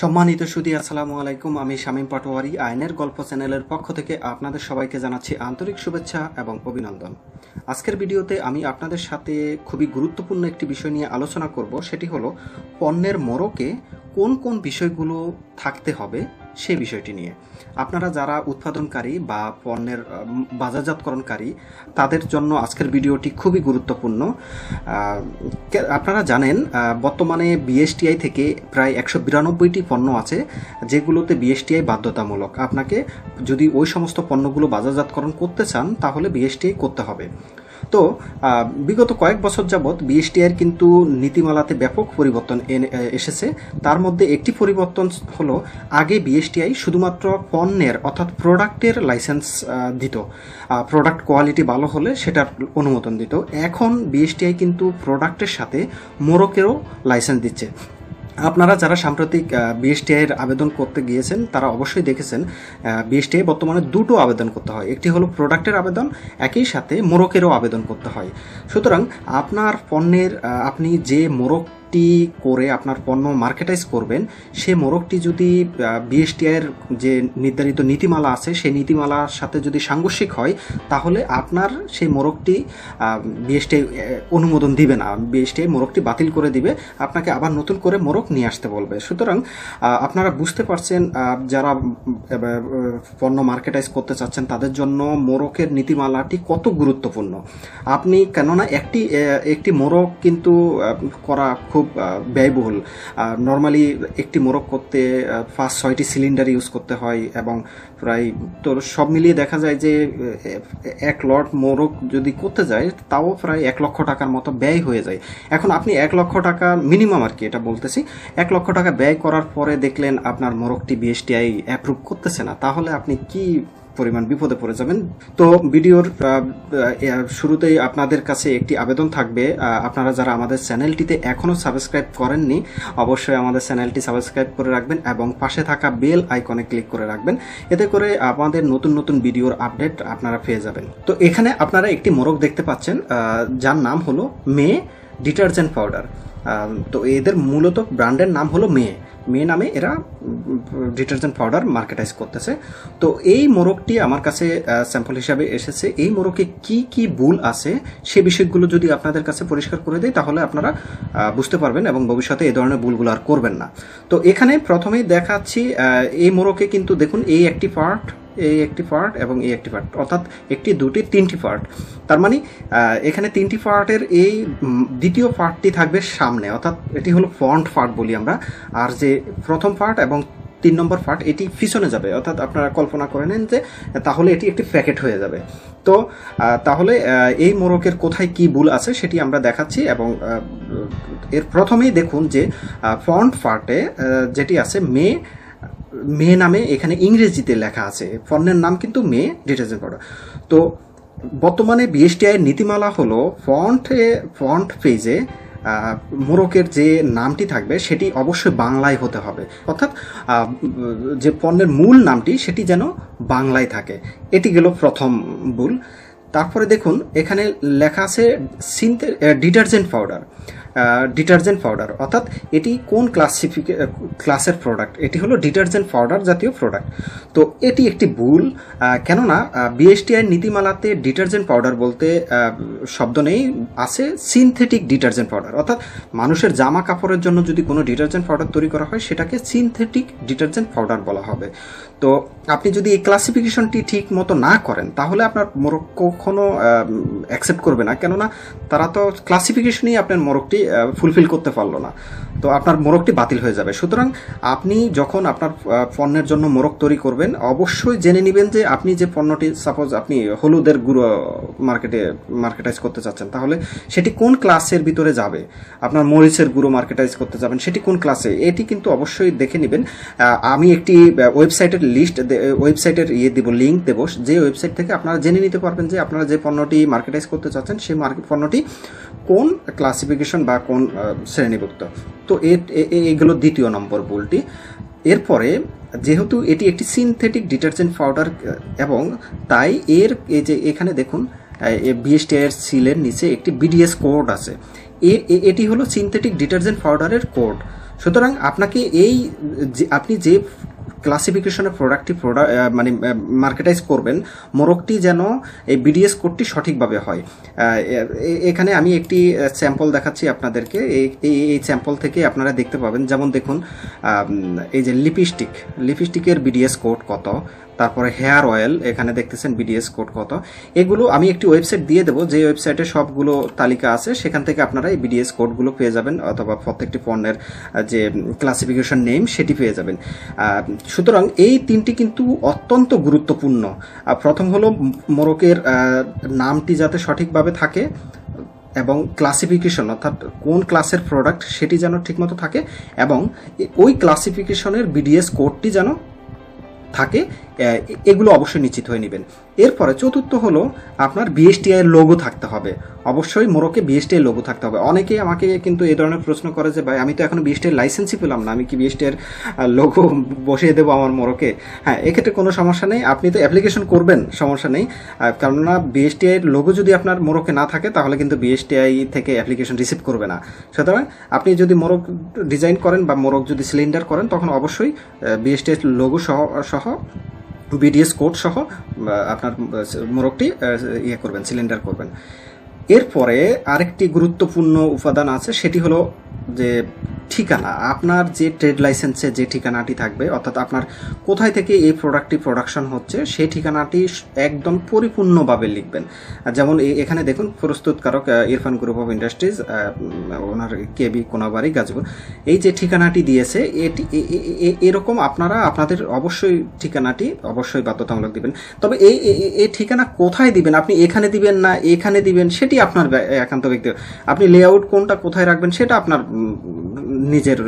সম্মানিত সুদি, আসসালামু আলাইকুম। আমি শামীম পাটোয়ারি, আইনের গল্প চ্যানেলের পক্ষ থেকে আপনাদের সবাইকে জানাচ্ছি আন্তরিক শুভেচ্ছা এবং অভিনন্দন। আজকের ভিডিওতে আমি আপনাদের সাথে খুবই গুরুত্বপূর্ণ একটি বিষয় নিয়ে আলোচনা করব, সেটি হলো পণ্যের মোড়কে কোন কোন বিষয়গুলো থাকতে হবে সেই বিষয়টি নিয়ে। আপনারা যারা উৎপাদনকারী বা পণ্যের বাজারজাতকরণকারী, তাদের জন্য আজকের ভিডিওটি খুবই গুরুত্বপূর্ণ। আপনারা জানেন বর্তমানে বিএসটিআই থেকে প্রায় একশো বিরানব্বইটি পণ্য আছে, যেগুলোতে বিএসটিআই বাধ্যতামূলক। আপনাকে যদি ওই সমস্ত পণ্যগুলো বাজারজাতকরণ করতে চান, তাহলে বিএসটিআই করতে হবে। তো বিগত কয়েক বছর যাবৎ বিএসটিআইয়ের কিন্তু নীতিমালাতে ব্যাপক পরিবর্তন এসেছে। তার মধ্যে একটি পরিবর্তন হলো, আগে বিএসটিআই শুধুমাত্র পণ্যের অর্থাৎ প্রোডাক্টের লাইসেন্স দিত। প্রোডাক্ট কোয়ালিটি ভালো হলে সেটার অনুমোদন দিত। এখন বিএসটিআই কিন্তু প্রোডাক্টের সাথে মোরকেরও লাইসেন্স দিচ্ছে। আপনারা যারা সাম্প্রতিক বিএসটিআইয়ের আবেদন করতে গিয়েছেন, তারা অবশ্যই দেখেছেন বিএসটিআই বর্তমানে দুটো আবেদন করতে হয়। একটি হলো প্রোডাক্টের আবেদন, একই সাথে মোরকেরও আবেদন করতে হয়। সুতরাং আপনার পণ্যের আপনি যে মোরকটি করে আপনার পণ্য মার্কেটাইজ করবেন সেই মোরগটি যদি বিএসটিআই এর যে নির্ধারিত নীতিমালা আছে, সেই নীতিমালার সাথে যদি সাংঘর্ষিক হয়, তাহলে আপনার সেই মোরগটি বিএসটিআই অনুমোদন দিবে না। বিএসটিআই মোরগটি বাতিল করে দিবে, আপনাকে আবার নতুন করে মোরগ নিয়ে আসতে বলবে। সুতরাং আপনারা বুঝতে পারছেন যারা পণ্য মার্কেটাইজ করতে চাচ্ছেন, তাদের জন্য মোরকের নীতিমালাটি কত গুরুত্বপূর্ণ। আপনি কেননা একটি একটি মোরক কিন্তু করা খুব ব্যয়বহুল। নর্মালি একটি মোরক করতে পাঁচ ছয়টি সিলিন্ডার ইউজ করতে হয় এবং প্রায় তো সব মিলিয়ে দেখা যায় যে এক লট মোরক যদি করতে যায়, তাও প্রায় এক লক্ষ টাকার মতো ব্যয় হয়ে যায়। এখন আপনি এক লক্ষ টাকা মিনিমাম আর কি এটা বলতেছি। এক লক্ষ টাকা ব্যয় করার পরে দেখলেন আপনার মোরকটি বিএসটিআই অ্যাপ্রুভ করতেছে না। তাহলে আপনি কি পরিমাণ বিপদে পড়ে যাবেন। তো ভিডিওর শুরুতেই আপনাদের কাছে একটি আবেদন থাকবে। আপনারা যারা আমাদের চ্যানেলটিতে এখনও সাবস্ক্রাইব করেননি, অবশ্যই আমাদের চ্যানেলটি সাবস্ক্রাইব করে রাখবেন এবং পাশে থাকা বেল আইকনে ক্লিক করে রাখবেন। এতে করে আমাদের নতুন নতুন ভিডিওর আপডেট আপনারা পেয়ে যাবেন। তো এখানে আপনারা একটি মোরগ দেখতে পাচ্ছেন যার নাম হলো মে ডিটারজেন্ট পাউডার। তো এদের মূলত ব্র্যান্ডের নাম হলো মে। মে নামে এরা ডিটারজেন্ট পাউডার মার্কেটাইজ করতেছে। তো এই মোরগটি আমার কাছে স্যাম্পল হিসাবে এসেছে। এই মোরগে কি কি ভুল আছে সে বিষয়গুলো যদি আপনাদের কাছে পরিষ্কার করে দেয় তাহলে আপনারা বুঝতে পারবেন এবং ভবিষ্যতে এই ধরনের ভুলগুলো আর করবেন না। তো এখানে প্রথমেই দেখাচ্ছি এই মোরকে কিন্তু দেখুন, এই একটি পার্ট এই একটি পার্ট এবং এই একটি পার্ট অর্থাৎ একটি, দুটি, তিনটি পার্ট তার মানে এখানে তিনটি পার্টের এই দ্বিতীয় পার্টটি থাকবে সামনে, অর্থাৎ এটি হলো ফ্রন্ট পার্ট বলি আমরা। আর যে প্রথম পার্ট এবং তিন নম্বর পার্ট এটি পিছনে যাবে, অর্থাৎ আপনারা কল্পনা করে নেন যে, তাহলে এটি একটি প্যাকেট হয়ে যাবে। তো তাহলে এই মোরকের কোথায় কি ভুল আছে সেটি আমরা দেখাচ্ছি এবং এর প্রথমেই দেখুন যে ফ্রন্ট পার্টে যেটি আছে মে মে নামে এখানে ইংরেজিতে লেখা আছে। পণ্যের নাম কিন্তু মে, ডিটারজেন্ট পাউডার তো বর্তমানে বিএসটিআই নীতিমালা হলো ফন্টে ফন্ট পেজে মোরকের যে নামটি থাকবে সেটি অবশ্যই বাংলায় হতে হবে। অর্থাৎ যে পণ্যের মূল নামটি সেটি যেন বাংলায় থাকে। এটি গেল প্রথম ভুল। তারপরে দেখুন, এখানে লেখা আছে synthetic detergent powder detergent powder অর্থাৎ এটি কোন ক্লাসিফিকে ক্লাসের প্রোডাক্ট এটি হলো ডিটারজেন্ট পাউডার জাতীয় প্রোডাক্ট তো এটি একটি ভুল কেননা বিএসটিআই নীতিমালাতে ডিটারজেন্ট পাউডার বলতে শব্দ নেই, আছে সিনথেটিক ডিটারজেন্ট পাউডার অর্থাৎ মানুষের জামা কাপড়ের জন্য যদি কোনো ডিটারজেন্ট পাউডার তৈরি করা হয়, সেটাকে সিনথেটিক ডিটারজেন্ট পাউডার বলা হবে। তো আপনি যদি এই ক্লাসিফিকেশনটি ঠিক মতো না করেন, তাহলে আপনার মোরগ কখনো অ্যাকসেপ্ট করবে না। কেননা তারা তো ক্লাসিফিকেশনই আপনার মোরগটি ফুলফিল করতে পারল না। তো আপনার মোরগটি বাতিল হয়ে যাবে। সুতরাং আপনি যখন আপনার পণ্যের জন্য মোরগ তৈরি করবেন, অবশ্যই জেনে নেবেন যে আপনি যে পণ্যটি সাপোজ আপনি হলুদের গুঁড়ো মার্কেটে মার্কেটাইজ করতে চাচ্ছেন, তাহলে সেটি কোন ক্লাসের ভিতরে যাবে? আপনার মরিচের গুঁড়ো মার্কেটাইজ করতে যাবেন, সেটি কোন ক্লাসে এটি কিন্তু অবশ্যই দেখে নেবেন। আমি একটি ওয়েবসাইটের লিস্ট ওয়েবসাইটের ইয়ে দেবো লিঙ্ক দেবো, যে ওয়েবসাইট থেকে আপনারা জেনে নিতে পারবেন যে আপনারা যে পণ্যটি মার্কেটাইজ করতে চাচ্ছেন, সেই পণ্যটি কোন ক্লাসিফিকেশন বা কোন শ্রেণীভুক্ত। তো এগুলো দ্বিতীয় নম্বর ভুলটি। এরপরে, যেহেতু এটি একটি সিনথেটিক ডিটারজেন্ট পাউডার এবং তাই এর, এই যে এখানে দেখুন বিএসটি এর সিলের নিচে একটি বিডিএস কোড আছে। এটি হলো সিনথেটিক ডিটারজেন্ট পাউডারের কোড সুতরাং আপনাকে এই আপনি যে ক্লাসিফিকেশনের প্রোডাক্টটি প্রোডাক্ট মানে মার্কেটাইজ করবেন মোরগটি যেন এই বিডিএস কোডটি সঠিকভাবে হয়। এখানে আমি একটি স্যাম্পল দেখাচ্ছি আপনাদেরকে। এই- এই স্যাম্পল থেকে আপনারা দেখতে পাবেন। যেমন দেখুন এই যে লিপস্টিক, লিপস্টিকের বিডিএস কোড কত। তারপরে হেয়ার অয়েল, এখানে দেখতেছেন বিডিএস কোড কত। এগুলো আমি একটি ওয়েবসাইট দিয়ে দেবো, যে ওয়েবসাইটে সবগুলো তালিকা আছে, সেখান থেকে আপনারা এই বিডিএস কোডগুলো পেয়ে যাবেন, অথবা প্রত্যেকটি পণ্যের যে ক্লাসিফিকেশন নেম সেটি পেয়ে যাবেন। সুতরাং এই তিনটি কিন্তু অত্যন্ত গুরুত্বপূর্ণ। প্রথম হলো মোরকের নামটি যাতে সঠিকভাবে থাকে, এবং ক্লাসিফিকেশন অর্থাৎ কোন ক্লাসের প্রোডাক্ট সেটি যেন ঠিকমতো থাকে, এবং ওই ক্লাসিফিকেশনের বিডিএস কোডটি যেন থাকে এগুলো অবশ্যই নিশ্চিত হয়ে নেবেন। এরপরে চতুর্থ হলো আপনার বিএসটিআই এর লোগো থাকতে হবে। অবশ্যই মোরকে বিএসটিআই লোগো থাকতে হবে। অনেকেই আমাকে কিন্তু এই ধরনের প্রশ্ন করে যে, ভাই, আমি তো এখনও বিএসটিআই লাইসেন্সই পেলাম না। আমি কি বিএসটি এর লোগো বসিয়ে দেবো আমার মোরকে হ্যাঁ এক্ষেত্রে কোনো সমস্যা নেই। আপনি তো অ্যাপ্লিকেশন করবেন, সমস্যা নেই। কেননা বিএসটিআই এর লোগো যদি আপনার মোরকে না থাকে, তাহলে কিন্তু বিএসটিআই থেকে অ্যাপ্লিকেশন রিসিভ করবে না। সুতরাং আপনি যদি মোরগ ডিজাইন করেন বা মোরগ যদি সিলিন্ডার করেন, তখন অবশ্যই বিএসটিআই লোগো সহ সহ বিডিএস কোড সহ আপনার মোরগটি ইয়ে করবেন সিলিন্ডার করবেন। এরপরে আরেকটি গুরুত্বপূর্ণ উপাদান আছে, সেটি হলো যে ঠিকানা। আপনার যে ট্রেড লাইসেন্সে যে ঠিকানাটি থাকবে, অর্থাৎ আপনার কোথায় থেকে এই প্রোডাক্টটি প্রোডাকশন হচ্ছে, সেই ঠিকানাটি একদম পরিপূর্ণভাবে লিখবেন। যেমন এখানে দেখুন, প্রস্তুতকারক Irfan group of industries owner KB Konabari, Gazipur. এই যে ঠিকানাটি দিয়েছে, এটি এরকম আপনারা আপনাদের অবশ্যই ঠিকানাটি অবশ্যই বাধ্যতামূলক দিবেন। তবে এই- এই ঠিকানা কোথায় দিবেন? আপনি এখানে দিবেন না, এখানে দিবেন, সেটি আপনার একান্ত ব্যক্তি। আপনি লেআউট কোনটা কোথায় রাখবেন সেটা আপনার নিজের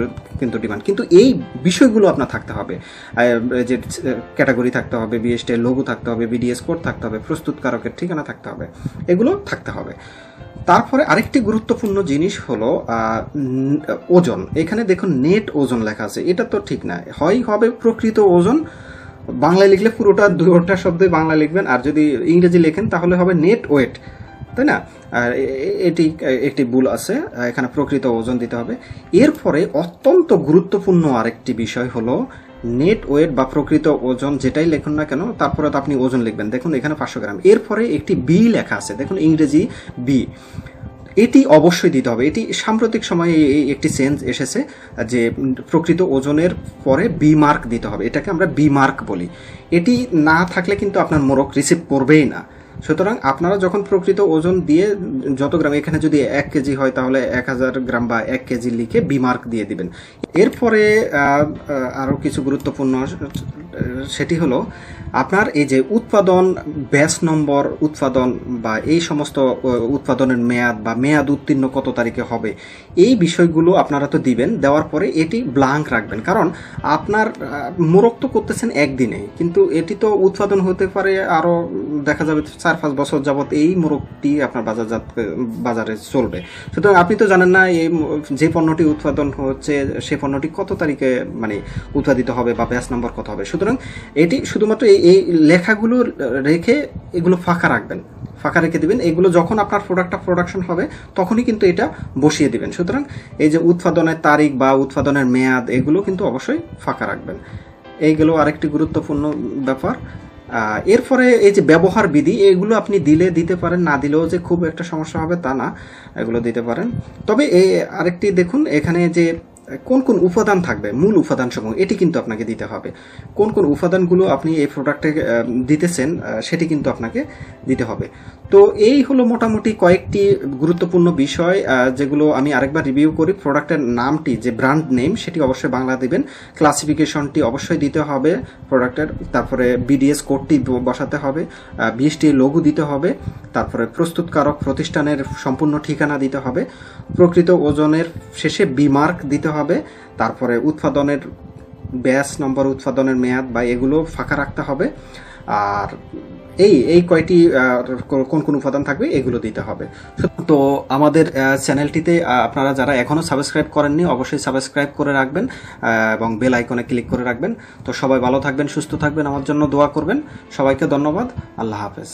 কিন্তু ডিমান্ড কিন্তু এই বিষয়গুলো আপনার থাকতে হবে। যে ক্যাটাগরি থাকতে হবে বিএসটি লোগো থাকতে হবে বিডিএস কোড থাকতে হবে, প্রস্তুতকারকের ঠিকানা থাকতে হবে, এগুলো থাকতে হবে। তারপরে আরেকটি গুরুত্বপূর্ণ জিনিস হলো ওজন। এখানে দেখুন নেট ওজন লেখা আছে। এটা তো ঠিক না। হয় হবে প্রকৃত ওজন। বাংলায় লিখলে পুরোটা দুটা শব্দই বাংলা লিখবেন। আর যদি ইংরেজি লেখেন তাহলে হবে নেট ওয়েট তাই না? আর এটি একটি ভুল আছে, এখানে প্রকৃত ওজন দিতে হবে। এরপরে অত্যন্ত গুরুত্বপূর্ণ আরেকটি বিষয় হলো নেট ওয়েট বা প্রকৃত ওজন যেটাই লেখুন না কেন, তারপরে তো আপনি ওজন লিখবেন। দেখুন, এখানে পাঁচশো গ্রাম। এরপরে একটি বি লেখা আছে। দেখুন, ইংরেজি বি এটি অবশ্যই দিতে হবে। এটি সাম্প্রতিক সময়ে একটি চেঞ্জ এসেছে যে প্রকৃত ওজনের পরে বি মার্ক দিতে হবে। এটাকে আমরা বি মার্ক বলি। এটি না থাকলে কিন্তু আপনার মোরক রিসিভ করবেই না। সুতরাং আপনারা যখন প্রকৃত ওজন দিয়ে যত গ্রাম এখানে যদি এক কেজি হয় তাহলে এক হাজার গ্রাম বা এক কেজি লিখে বিমার্ক দিয়ে দিবেন। এরপরে আহ, কিছু গুরুত্বপূর্ণ সেটি হলো আপনার এই যে উৎপাদন ব্যাস নম্বর উৎপাদন বা এই সমস্ত উৎপাদনের মেয়াদ বা মেয়াদ উত্তীর্ণ কত তারিখে হবে এই বিষয়গুলো আপনারা তো দিবেন। দেওয়ার পরে এটি ব্লাঙ্ক রাখবেন। কারণ আপনার আহ, মোরগ তো করতেছেন একদিনে কিন্তু এটি তো উৎপাদন হতে পারে আরও দেখা যাবে চার পাঁচ বছর যাবত এই মোরগটি আপনার বাজারজাত বাজারে চলবে। সুতরাং আপনি তো জানেন না, এই যে পণ্যটি উৎপাদন হচ্ছে, সে পণ্যটি কত তারিখে মানে উৎপাদিত হবে বা ব্যাস নম্বর কত হবে। সুতরাং এটি শুধুমাত্র এই লেখাগুলো রেখে এগুলো ফাঁকা রাখবেন। ফাঁকা রেখে দিবেন। এগুলো যখন আপনার প্রোডাক্টটা প্রোডাকশন হবে, তখনই কিন্তু এটা বসিয়ে দিবেন। সুতরাং এই যে উৎপাদনের তারিখ বা উৎপাদনের মেয়াদ, এগুলো কিন্তু অবশ্যই ফাঁকা রাখবেন। এইগুলো আরেকটি গুরুত্বপূর্ণ ব্যাপার। এরপরে এই যে ব্যবহার বিধি, এগুলো আপনি দিলে দিতে পারেন, না দিলেও যে খুব একটা সমস্যা হবে তা না, এগুলো দিতে পারেন। তবে এই আরেকটি দেখুন, এখানে যে কোন কোন উপাদান থাকবে, মূল উপাদান সমূহ এটি কিন্তু আপনাকে দিতে হবে। কোন কোন উপাদানগুলো আপনি এই প্রোডাক্টে দিতেছেন সেটি কিন্তু আপনাকে দিতে হবে। তো এই হলো মোটামুটি কয়েকটি গুরুত্বপূর্ণ বিষয় যেগুলো আমি আরেকবার রিভিউ করি। প্রোডাক্টের নামটি, যে ব্র্যান্ড নেম সেটি অবশ্যই বাংলা দিবেন। ক্লাসিফিকেশনটি অবশ্যই দিতে হবে প্রোডাক্টের তারপরে বিডিএস কোডটি বসাতে হবে বিএসটি লঘু দিতে হবে, তারপরে প্রস্তুতকারক প্রতিষ্ঠানের সম্পূর্ণ ঠিকানা দিতে হবে, প্রকৃত ওজনের শেষে বিমার্ক দিতে হবে, তারপরে উৎপাদনের ব্যাস নম্বর উৎপাদনের মেয়াদ বা এগুলো ফাঁকা রাখতে হবে। আর এই এই কয়টি কোন কোন উপাদান থাকবে এগুলো দিতে হবে। তো আমাদের চ্যানেলটিতে আপনারা যারা এখনও সাবস্ক্রাইব করেননি, অবশ্যই সাবস্ক্রাইব করে রাখবেন এবং বেল আইকনে ক্লিক করে রাখবেন। তো সবাই ভালো থাকবেন, সুস্থ থাকবেন, আমার জন্য দোয়া করবেন। সবাইকে ধন্যবাদ, আল্লাহ হাফেজ।